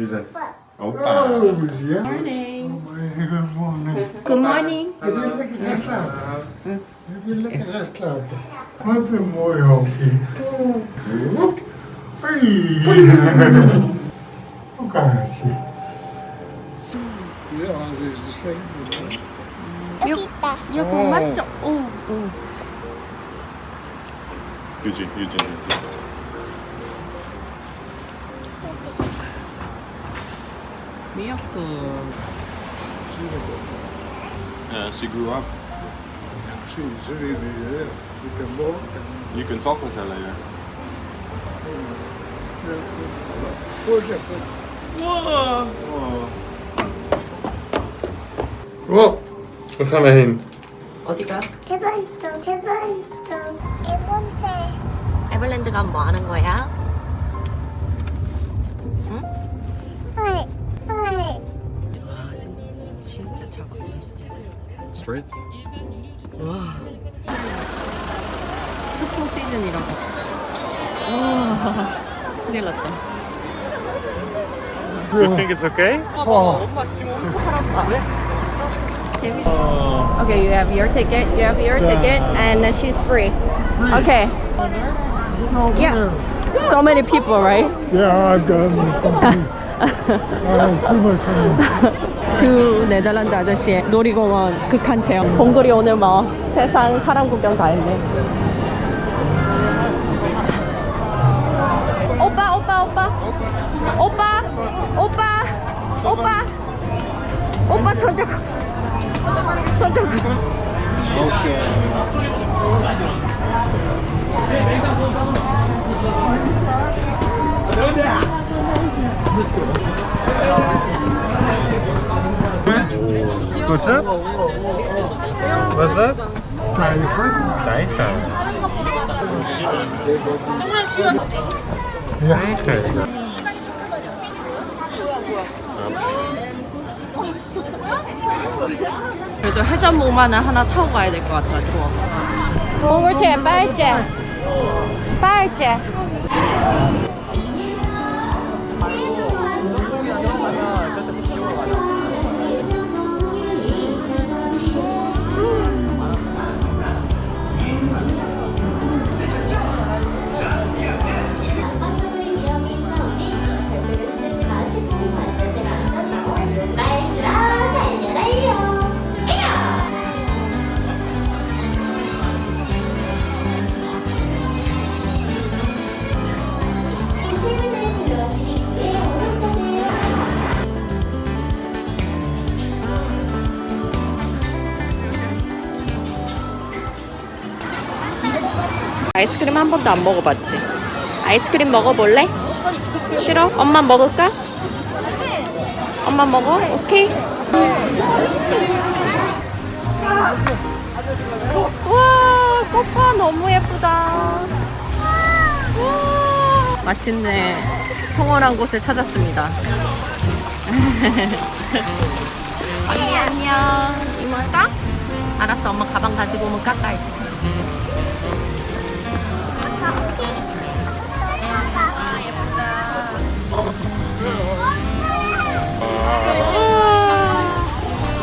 Who's that? Opa. Oh. Morning. Good morning. Good morning. If you look at this cloud, if you look at this cloud, what's the more hockey? Look. Hey. Oh, gosh. Yeah, it's the same. You, you go much. Oh, oh. Eugene, Eugene, Eugene. 미역국. Yeah, she grew up. Precies, je kan walk. You can talk with her later. 우와. Oh, waar gaan we heen? 어디가? 대반점, 대반점, 대본대. 에버랜드 가면 뭐 하는 거야? Straight? 와. 소풍 시즌이라서. 와. 큰일 났다. You think it's okay? 봐봐, 엄마 지금 사람 봐. Okay, you have your ticket. You have your ticket, and uh, she's free. Okay. Yeah. So many people, right? Ja, dan super 두 네덜란드 아저씨의 놀이공원 극한 체험. 봉돌이 오늘 뭐 세상 사람 구경 다 했네. 오빠, 오빠, 오빠, 오빠, 오빠, 오빠, 오빠 손 잡고, 손 잡고. What's dat? Wat is dat? tijger. Tijger. Ja. Tijger. 그래도 해전목마는 하나 타고 가야 될 것 같아가지고. 봉글채, 빨째, 빨째. 아이스크림 한 번도 안 먹어봤지? 아이스크림 먹어볼래? 싫어? 엄마 먹을까? 엄마 먹어? 오케이. 와, 꽃봐 너무 예쁘다. 와, 마침내 평온한 곳을 찾았습니다. 언니 안녕. 이모 할까? 알았어, 엄마 가방 가지고 오면 깎아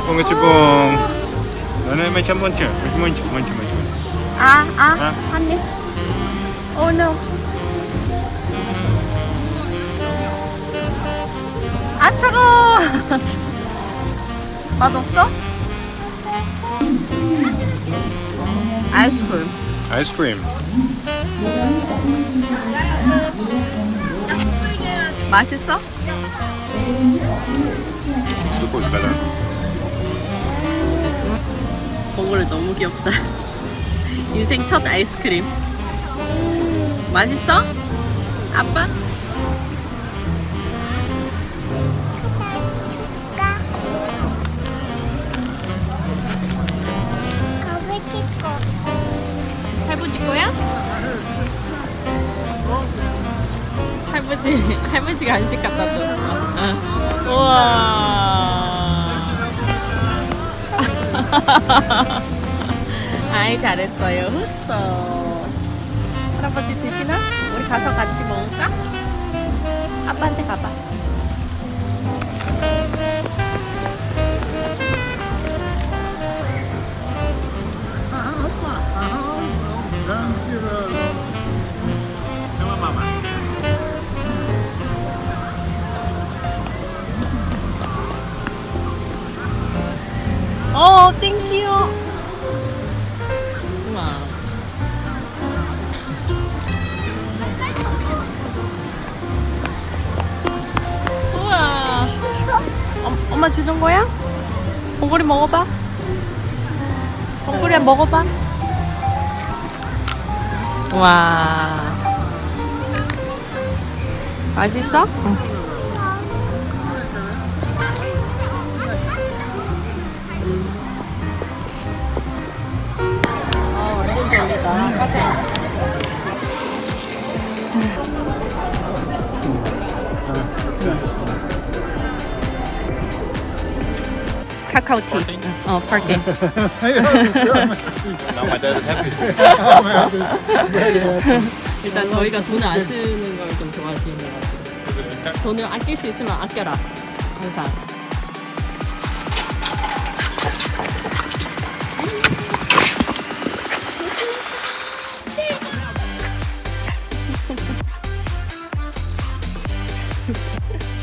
Oh, met je mondje. Met je mondje, mondje, mondje. 아, 아, 아. 한 입. Oh no. 아, 차가워. 맛 없어? 아이스크림. Ice cream. 맛있어? Super is better. 너무 귀엽다. 인생 첫 아이스크림. 맛있어? 아빠? 할아버지 거야? 할아버지, 할아버지가 간식 갖다 줬어. 응. 우와. 아이 잘했어요. 흑서. 할아버지 드시나? 우리 가서 같이 먹을까? 아빠한테 가봐. Mama. 어, 땡큐. 엄, 엄마 주는 거야? 봉구리 먹어봐. 봉구리야 먹어봐. 와. 맛있어? 응. 카카오티. 어, 파킹. Now my dad is happy. 일단 저희가 돈을 안 쓰는 걸 좀 좋아하시는 것 같아요. 돈을 아낄 수 있으면 아껴라. 항상.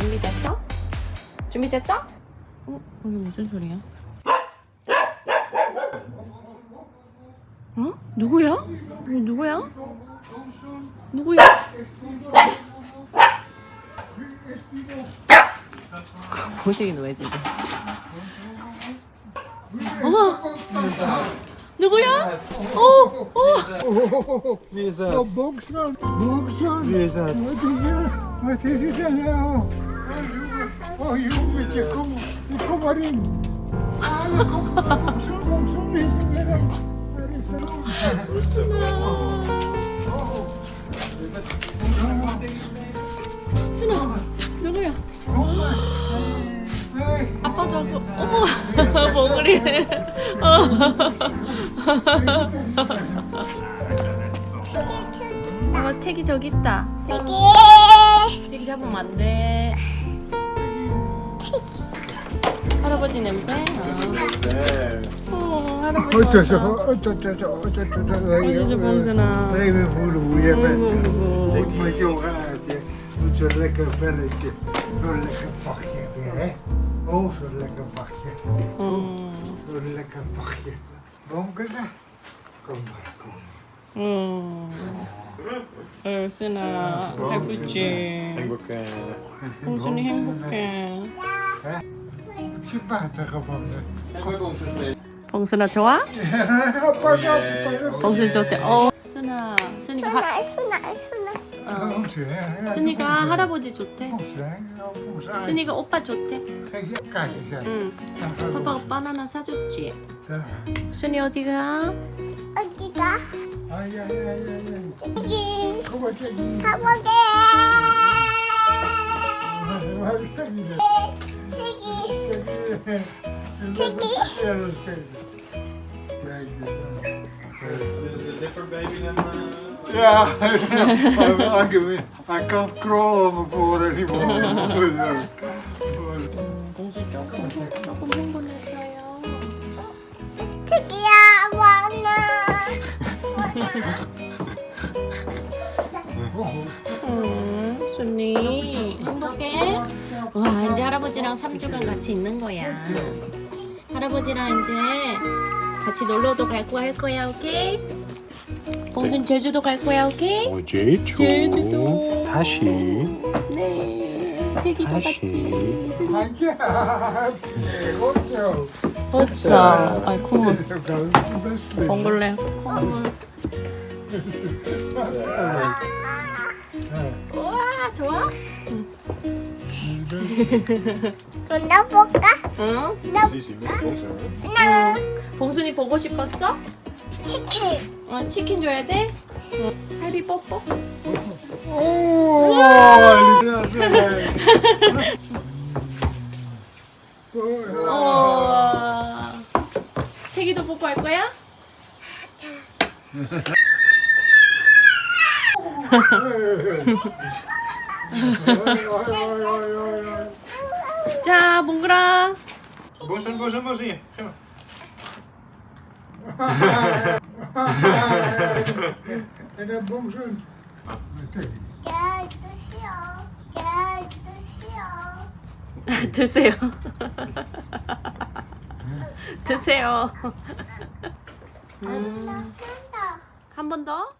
준비됐어? 준비됐어? 어? 이게 무슨 소리야? 어? 누구야? 누구야? 누구야? 고생이 왜 지금? 어머! 누구야? 어! 어! Wie is Oh, Boomsman. Boomsman. Wie is dat? Wat is er? Wat is er nou? Oh, jongetje, kom, Ah, er 순아! 누구야? 아빠도 하고, 어머! 몽골이. 어. 어, 태기 저기 있다. 태기 잡으면 안 돼. 할아버지 냄새? 어, 어 할아버지? Oh, zo'n lekker vachtje, 어. 어. 어, 순아? 행복해. 봉순이 행복해. 봉순아 좋아? 봉순 좋대. 어, 순아, 순이가 하, 어, Bonkelen, hè? 순이가 할아버지 좋대. 순이가 오빠 좋대. 응. 아빠가 바나나 사줬지. 순이 어디가? 어디가? Ah. 여기. 가보게. This is a different baby than. Uh, Ja, I, can, I can't crawl on the floor anymore. 봉순 조금 조금 흥분했어요. 특이야 와나. 응, 순이 행복해? 와 할아버지랑 3주간 같이 있는 거야. 할아버지랑 이제 같이 놀러도 갈거할 거야, 오케이? 봉순 제주도 갈 거야, 오케이? 어, 제주. 제주도. 다시. 네. 태기도 다시. goed zo. 그렇죠. 아이 콧물. 봉골레 콧물. 우와 좋아? 눈 넣어볼까? 응? 넣- This 봉순이 보고 싶었어? 치킨. 어, 치킨 줘야 돼? 응. 할비 뽀뽀? Oh, 와. 태기도 뽀뽀할 거야? 자, 몽글아. En dat boom zo. Kijk. 야, 드세요. 야, 드세요. 드세요. 드세요. 나 끈다. 한 번 더.